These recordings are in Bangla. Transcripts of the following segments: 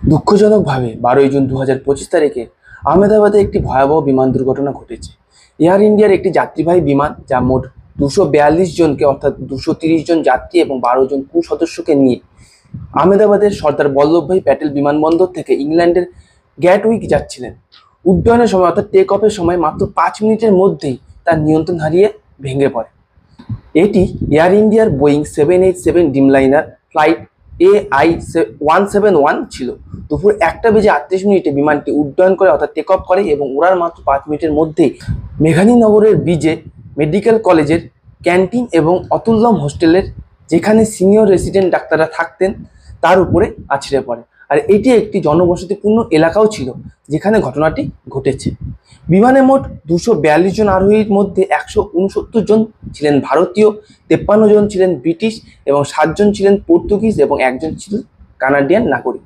দুঃখজনকভাবে বারোই জুন দু হাজার পঁচিশ তারিখে আহমেদাবাদে একটি ভয়াবহ বিমান দুর্ঘটনা ঘটেছে। এয়ার ইন্ডিয়ার একটি যাত্রীবাহী বিমান যা মোট দুশো বিয়াল্লিশ জনকে অর্থাৎ দুশো তিরিশ জন যাত্রী এবং বারো জন ক্রু সদস্যকে নিয়ে আহমেদাবাদের সর্দার বল্লভভাই প্যাটেল বিমানবন্দর থেকে ইংল্যান্ডের গ্যাটউইক যাচ্ছিলেন। উড্ডয়নের সময় অর্থাৎ টেক অফের সময় মাত্র পাঁচ মিনিটের মধ্যেই তার নিয়ন্ত্রণ হারিয়ে ভেঙে পড়ে। এটি এয়ার ইন্ডিয়ার Boeing seven eight seven Dreamliner flight A I one seven one ছিল। দুপুর একটা বেজে আটত্রিশ মিনিটে বিমানটি উড্ডয়ন করে অর্থাৎ টেক অফ করে এবং ওড়ার মাত্র পাঁচ মিনিটের মধ্যেই মেঘানীনগরের বিজে মেডিকেল কলেজের ক্যান্টিন এবং অতুল্যম হোস্টেলের যেখানে সিনিয়র রেসিডেন্ট ডাক্তাররা থাকতেন, তার উপরে আছড়ে পড়ে। আর এটি একটি জনবসতিপূর্ণ এলাকাও ছিল, যেখানে ঘটনাটি ঘটেছে। বিমানে মোট দুশো বিয়াল্লিশ জন আরোহীর মধ্যে একশো উনসত্তর জন ছিলেন ভারতীয়, তেপ্পান্ন জন ছিলেন ব্রিটিশ এবং সাতজন ছিলেন পর্তুগিজ এবং একজন ছিল কানাডিয়ান নাগরিক।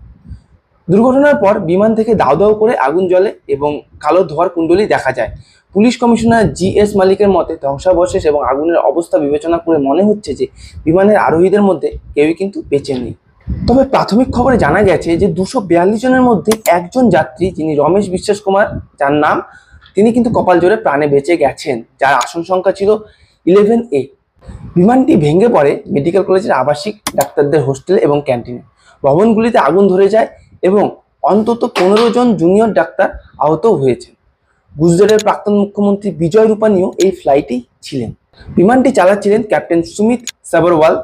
দুর্ঘটনার পর বিমান থেকে দাও দাও করে আগুন জ্বলে এবং কালো ধোয়ার কুণ্ডলি দেখা যায়। পুলিশ কমিশনার জি এস মালিকের মতে ধ্বংসাবশেষ এবং আগুনের অবস্থা বিবেচনা করে মনে হচ্ছে যে বিমানের আরোহীদের মধ্যে কেউই কিন্তু বেঁচে নেই। তবে প্রাথমিক খবরে জানা গেছে যে দুশো জনের মধ্যে একজন যাত্রী, যিনি রমেশ বিশ্বাস কুমার, যার নাম, তিনি কিন্তু কপাল জোরে প্রাণে বেঁচে গেছেন, যার আসন সংখ্যা ছিল ইলেভেন এ বিমানটি ভেঙে পড়ে মেডিকেল কলেজের আবাসিক ডাক্তারদের হোস্টেল এবং ক্যান্টিনে। ভবনগুলিতে আগুন ধরে যায় এবং অন্তত পনেরো জন জুনিয়র ডাক্তার আহত হয়েছেন। গুজরাটের প্রাক্তন মুখ্যমন্ত্রী বিজয় রূপানীও এই ফ্লাইটেই ছিলেন। বিমানটি চালাচ্ছিলেন ক্যাপ্টেন সুমিত সাবরওয়াল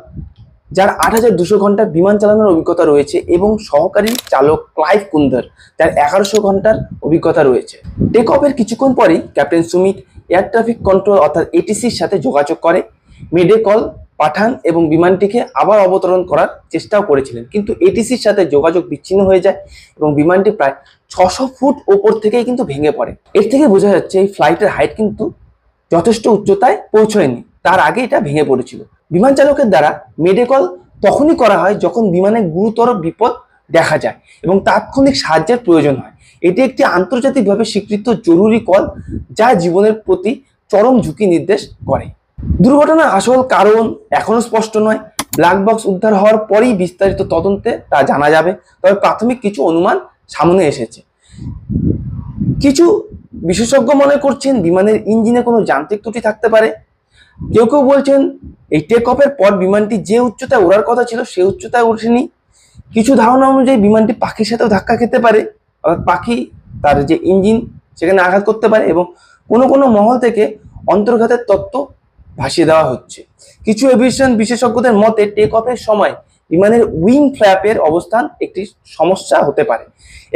যার আট হাজার দুশো ঘণ্টা বিমান চালানোর অভিজ্ঞতা রয়েছে এবং সহকারী চালক ক্লাইভ কুন্দর, যার এগারোশো ঘণ্টার অভিজ্ঞতা রয়েছে। টেক অফের কিছুক্ষণ পরেই captain Sumit air traffic control অর্থাৎ এটিসির সাথে যোগাযোগ করে, মেডে কল পাঠান এবং বিমানটিকে আবার অবতরণ করার চেষ্টাও করেছিলেন। কিন্তু এটিসির সাথে যোগাযোগ বিচ্ছিন্ন হয়ে যায় এবং বিমানটি প্রায় ছশো ফুট ওপর থেকেই কিন্তু ভেঙে পড়ে। এর থেকে বোঝা যাচ্ছে এই ফ্লাইটের হাইট কিন্তু যথেষ্ট উচ্চতায় পৌঁছয়নি। তার আগে এটা ভেঙে পড়েছিল। বিমান চালকের দ্বারা মেডিকল তখনই করা হয় যখন বিমানে গুরুতর বিপদ দেখা যায় এবং তাৎক্ষণিক সাহায্যের প্রয়োজন হয়। এটি একটি আন্তর্জাতিকভাবে স্বীকৃত জরুরি কল যা জীবনের প্রতি চরম ঝুঁকি নির্দেশ করে। দুর্ঘটনার আসল কারণ এখনও স্পষ্ট নয়। ব্ল্যাক বক্স উদ্ধার হওয়ার পরেই বিস্তারিত তদন্তে তা জানা যাবে, তবে প্রাথমিক কিছু অনুমান সামনে এসেছে। কিছু বিশেষজ্ঞ মনে করছেন বিমানের ইঞ্জিনে কোনো যান্ত্রিক ত্রুটি থাকতে পারে কেউ কেউ বলছেন, এই টেক অফের পর বিমানটি যে উচ্চতায় ওড়ার কথা ছিল সে উচ্চতায় ওঠেনি। কিছু ধারণা অনুযায়ী বিমানটি পাখির সাথেও ধাক্কা খেতে পারে। অর্থাৎ পাখি তার যে ইঞ্জিন সেখানে আঘাত করতে পারে এবং কোনো কোনো মহল থেকে অন্তর্ঘাতের তত্ত্ব ভাসিয়ে দেওয়া হচ্ছে। কিছু এভিয়েশন বিশেষজ্ঞদের মতে টেক অফের সময় বিমানের উইং ফ্ল্যাপের অবস্থান একটি সমস্যা হতে পারে।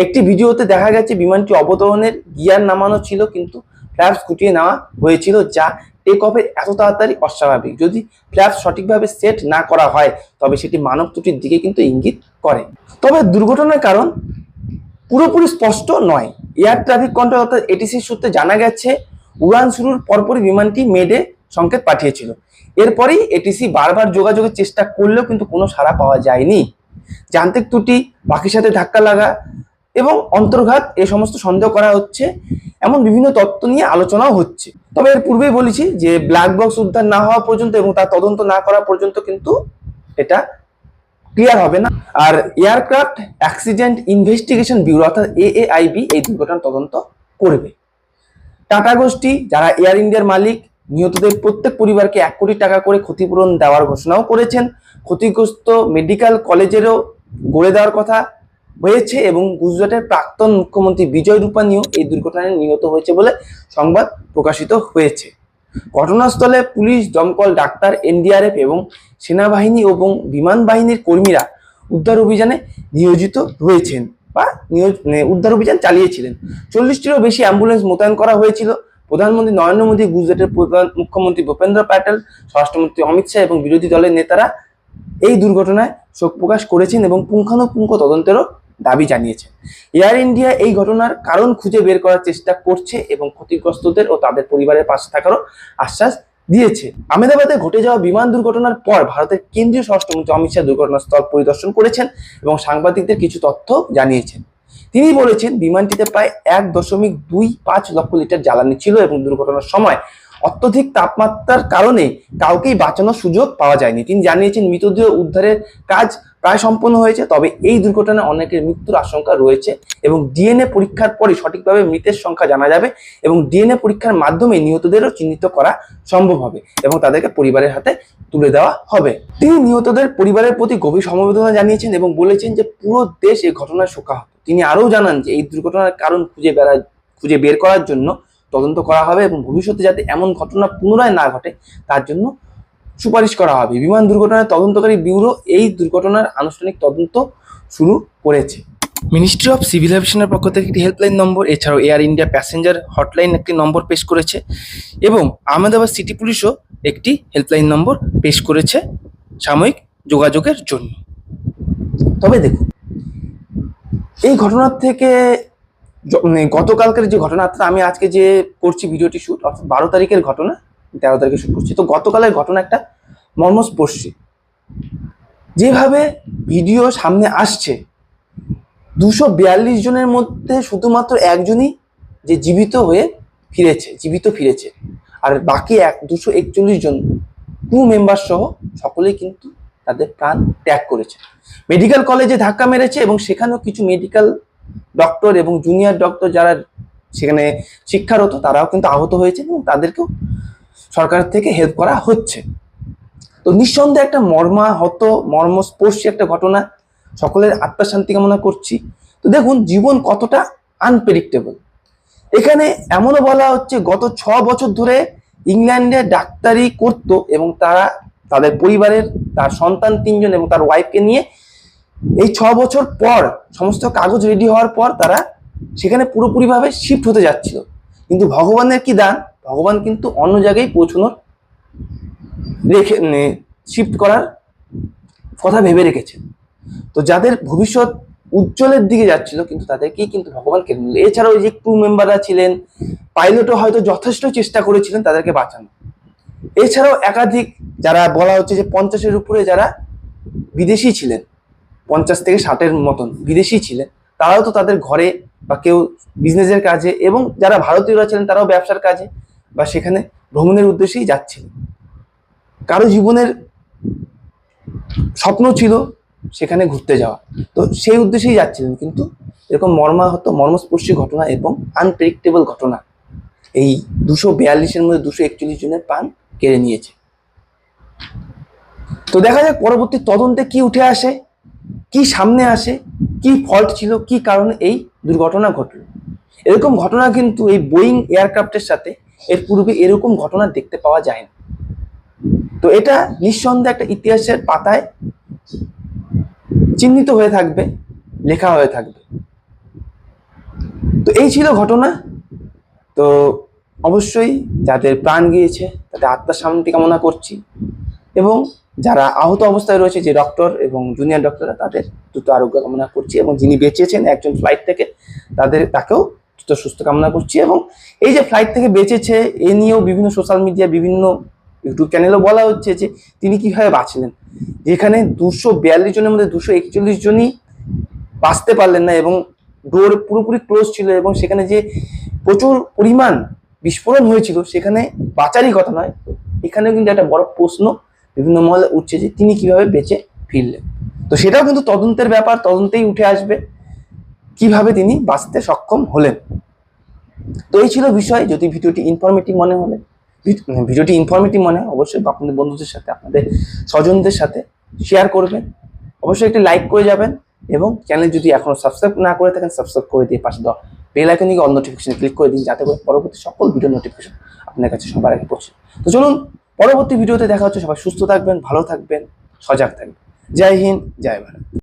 একটি ভিডিওতে দেখা গেছে, বিমানটি অবতরণের গিয়ার নামানো ছিল, কিন্তু ফ্ল্যাপস গুটিয়ে নেওয়া হয়েছিল, যা টেক অফের এত তাড়াতাড়ি অস্বাভাবিক? যদি ফ্ল্যাপস সঠিকভাবে সেট না করা হয়, তবে সেটি মানব ত্রুটির দিকে কিন্তু ইঙ্গিত করে। তবে দুর্ঘটনার কারণ পুরোপুরি স্পষ্ট নয়। এয়ার ট্রাফিক কন্ট্রোল অর্থাৎ এটিসির সূত্রে জানা গেছে, উড়ান শুরুর পরপরই বিমানটি মেডে সংকেত পাঠিয়েছিল। এরপরেই এটিসি বারবার যোগাযোগের চেষ্টা করলেও কিন্তু কোনো সাড়া পাওয়া যায়নি। যান্ত্রিক ত্রুটি পাখির সাথে ধাক্কা লাগা এবং অন্তর্ঘাত এ সমস্ত সন্দেহ করা হচ্ছে, এমন বিভিন্ন তত্ত্ব নিয়ে আলোচনাও হচ্ছে। তবে এর পূর্বেই বলেছি যে ব্ল্যাক বক্স উদ্ধার না হওয়া পর্যন্ত এবং তার তদন্ত না করা পর্যন্ত কিন্তু এটা ক্লিয়ার হবে না। আর এয়ারক্রাফট অ্যাক্সিডেন্ট ইনভেস্টিগেশন ব্যুরো অর্থাৎ এএআইবি এই দুর্ঘটনার তদন্ত করবে। টাটা গোষ্ঠী, যারা এয়ার ইন্ডিয়ার মালিক, নিহতদের প্রত্যেক পরিবারকে এক কোটি টাকা করে ক্ষতিপূরণ দেওয়ার ঘোষণাও করেছেন। ক্ষতিগ্রস্ত মেডিকেল কলেজেরও গড়ে দেওয়ার কথা হয়েছে এবং গুজরাটের প্রাক্তন মুখ্যমন্ত্রী বিজয় রূপানীও এই দুর্ঘটনায় নিহত হয়েছে বলে সংবাদ প্রকাশিত হয়েছে। ঘটনাস্থলে পুলিশ, দমকল, ডাক্তার, এনডিআরএফ এবং সেনাবাহিনী এবং বিমান বাহিনীর কর্মীরা উদ্ধার অভিযানে নিয়োজিত রয়েছেন বা মানে উদ্ধার অভিযান চালিয়েছিলেন। চল্লিশটিরও বেশি অ্যাম্বুলেন্স মোতায়েন করা হয়েছিল। প্রধানমন্ত্রী নরেন্দ্র মোদী, গুজরাটের প্রধান মুখ্যমন্ত্রী ভূপেন্দ্র প্যাটেল, স্বরাষ্ট্রমন্ত্রী অমিত শাহ এবং বিরোধী দলের নেতারা এই দুর্ঘটনায় শোক প্রকাশ করেছেন এবং পুঙ্খানুপুঙ্খ তদন্তেরও দাবি জানিয়েছেন এয়ার ইন্ডিয়া এই ঘটনার কারণ খুঁজে বের করার চেষ্টা করছে এবং ক্ষতিগ্রস্তদের ও তাদের পরিবারের পাশে থাকারও আশ্বাস দিয়েছে। আহমেদাবাদে ঘটে যাওয়া বিমান দুর্ঘটনার পর ভারতের কেন্দ্রীয় স্বরাষ্ট্রমন্ত্রী অমিত শাহ দুর্ঘটনাস্থল পরিদর্শন করেছেন এবং সাংবাদিকদের কিছু তথ্য জানিয়েছেন। তিনি বলেছেন, বিমানটিতে প্রায় এক দশমিক দুই পাঁচ লক্ষ লিটার জ্বালানি ছিল এবং দুর্ঘটনার সময় অত্যধিক তাপমাত্রার কারণে কাউকেই বাঁচানোর সুযোগ পাওয়া যায়নি। তিনি জানিয়েছেন, মৃতদেহ উদ্ধারের কাজ প্রায় সম্পন্ন হয়েছে, তবে এই দুর্ঘটনায় অনেকের মৃত্যুর আশঙ্কা রয়েছে এবং ডিএনএ পরীক্ষার পরে সঠিকভাবে মৃতের সংখ্যা জানা যাবে এবং ডিএনএ পরীক্ষার মাধ্যমে নিহতদেরও চিহ্নিত করা সম্ভব হবে এবং তাদেরকে পরিবারের হাতে তুলে দেওয়া হবে। তিনি নিহতদের পরিবারের প্রতি গভীর সমবেদনা জানিয়েছেন এবং বলেছেন যে পুরো দেশ এই ঘটনায় শোকাহত। তিনি আরও জানান যে এই দুর্ঘটনার কারণ খুঁজে বেড়া খুঁজে বের করার জন্য তদন্ত করা হবে এবং ভবিষ্যতে যাতে এমন ঘটনা পুনরায় না ঘটে, তার জন্য সুপারিশ করা হবে। বিমান দুর্ঘটনার তদন্তকারী ব্যুরো এই দুর্ঘটনার আনুষ্ঠানিক তদন্ত শুরু করেছে। মিনিস্ট্রি অফ সিভিল এভিয়েশনের পক্ষ থেকে একটি হেল্পলাইন নম্বর এছাড়াও এয়ার ইন্ডিয়া প্যাসেঞ্জার হটলাইন একটি নম্বর পেশ করেছে এবং আহমেদাবাদ সিটি পুলিশও একটি হেল্পলাইন নম্বর পেশ করেছে সাময়িক যোগাযোগের জন্য। তবে দেখুন, এই ঘটনার থেকে মানে গতকালকের যে ঘটনা আমি আজকে যে করছি ভিডিওটি শ্যুট অর্থাৎ বারো তারিখের ঘটনা তেরো তারিখে শ্যুট করছি। তো গতকালের ঘটনা একটা মর্মস্পর্শী। যেভাবে ভিডিও সামনে আসছে, দুশো বিয়াল্লিশ জনের মধ্যে শুধুমাত্র একজনই যে জীবিত হয়ে ফিরেছে, জীবিত ফিরেছে। আর বাকি এক, দুশো একচল্লিশ জন ক্রু মেম্বার সহ সকলেই কিন্তু তাদের প্রাণ ত্যাগ করেছে। মেডিকেল কলেজে ধাক্কা মেরেছে এবং সেখানেও কিছু মেডিকেল ডক্টর এবং জুনিয়র ডক্টর যারা সেখানে শিক্ষারত, তারাও কিন্তু আহত হয়েছে এবং তাদেরকেও সরকার থেকে হেল্প করা হচ্ছে। তো নিঃসন্দেহে একটা মর্মাহত, মর্মস্পর্শী একটা ঘটনা সকলের আত্মার শান্তি কামনা করছি। তো দেখুন, জীবন কতটা আনপ্রেডিক্টেবল এখানে এমনও বলা হচ্ছে, গত ছ বছর ধরে ইংল্যান্ডে ডাক্তারি করত এবং তারা তাদের পরিবারের, তার সন্তান তিনজন এবং তার ওয়াইফকে নিয়ে এই ছ বছর পর, সমস্ত কাগজ রেডি হওয়ার পর তারা সেখানে পুরোপুরিভাবে শিফট হতে যাচ্ছিল। কিন্তু ভগবানের কি দান? ভগবান কিন্তু অন্য জায়গায় পৌঁছানোর রেখে শিফট করার কথা ভেবে রেখেছেন। তো যাদের ভবিষ্যৎ উজ্জ্বলের দিকে যাচ্ছিল কিন্তু তাদেরকেই কিন্তু ভগবান কেড়ে নিল। এছাড়াও যে ক্রু মেম্বাররা ছিলেন পাইলটও হয়তো যথেষ্ট চেষ্টা করেছিলেন তাদেরকে বাঁচানো এছাড়াও একাধিক যারা বলা হচ্ছে যে পঞ্চাশের উপরে যারা বিদেশি ছিলেন, পঞ্চাশ থেকে ষাটের মতন বিদেশি ছিলেন, তারাও তো তাদের ঘরে বা কেউ বিজনেসের কাজে এবং যারা ভারতীয়রা ছিলেন তারাও ব্যবসার কাজে বা সেখানে ভ্রমণের উদ্দেশ্যেই যাচ্ছিলেন কারও জীবনের স্বপ্ন ছিল সেখানে ঘুরতে যাওয়া। তো সেই উদ্দেশ্যেই যাচ্ছিলেন, কিন্তু এরকম মর্মাহত, মর্মস্পর্শী ঘটনা এবং আনপ্রেডিক্টেবল ঘটনা এই দুশো বিয়াল্লিশের মধ্যে দুশো একচল্লিশ জনের প্রাণ কেড়ে নিয়েছে। তো দেখা যাক পরবর্তী তদন্তে কি উঠে আসে, কি সামনে আসে, কি ফল্ট ছিল, কি কারণে এই দুর্ঘটনা ঘটল। এরকম ঘটনা কিন্তু এই বোয়িং এয়ারক্রাফটের সাথে এর পূর্বে এরকম ঘটনা দেখতে পাওয়া যায় না তো এটা নিঃসন্দেহে একটা ইতিহাসের পাতায় চিহ্নিত হয়ে থাকবে, লেখা হয়ে থাকবে। তো এই ছিল ঘটনা। তো অবশ্যই যাদের প্রাণ গিয়েছে, তাদের আত্মার শান্তি কামনা করছি এবং যারা আহত অবস্থায় রয়েছে, যে ডক্টর এবং জুনিয়র ডক্টররা, তাদের দ্রুত আরোগ্য কামনা করছি এবং যিনি বেঁচেছেন একজন ফ্লাইট থেকে, তাদের, তাকেও সুস্থ কামনা করছি এবং এই যে ফ্লাইট থেকে বেঁচেছে, এ নিয়েও বিভিন্ন সোশ্যাল মিডিয়া বিভিন্ন ইউটিউব চ্যানেলেও বলা হচ্ছে যে তিনি কীভাবে বাঁচলেন। যেখানে দুশো বিয়াল্লিশ জনের মধ্যে দুশো একচল্লিশ জনই বাঁচতে পারলেন না এবং ডোর পুরোপুরি ক্লোজ ছিল এবং সেখানে যে প্রচুর পরিমাণ বিস্ফোরণ হয়েছিল, সেখানে বাঁচারই কথা নয়। এখানেও কিন্তু একটা বড় প্রশ্ন বিভিন্ন মহলে উঠছে যে তিনি কীভাবে বেঁচে ফিরলেন। তো সেটাও কিন্তু তদন্তের ব্যাপার, তদন্তেই উঠে আসবে। কীভাবে তিনি বাঁচতে সক্ষম হলেন? তো এই ছিল বিষয়। যদি ভিডিওটি ইনফরমেটিভ মনে হলে মানে ভিডিওটি ইনফরমেটিভ মনে হয়, অবশ্যই আপনাদের বন্ধুদের সাথে, আপনাদের স্বজনদের সাথে শেয়ার করবেন। অবশ্যই একটি লাইক করে যাবেন এবং চ্যানেল যদি এখনও সাবস্ক্রাইব না করে থাকেন সাবস্ক্রাইব করে দিয়ে পাশে দেওয়া bell icon all notification click করে দিন, যাতে করে পরবর্তী সকল ভিডিও নোটিফিকেশন আপনার কাছে সবার আগে পৌঁছে। তো চলুন, পরবর্তী ভিডিওতে দেখা হচ্ছে। সবাই সুস্থ থাকবেন, ভালো থাকবেন, সজাগ থাকবেন। জয় হিন্দ, জয় ভারত।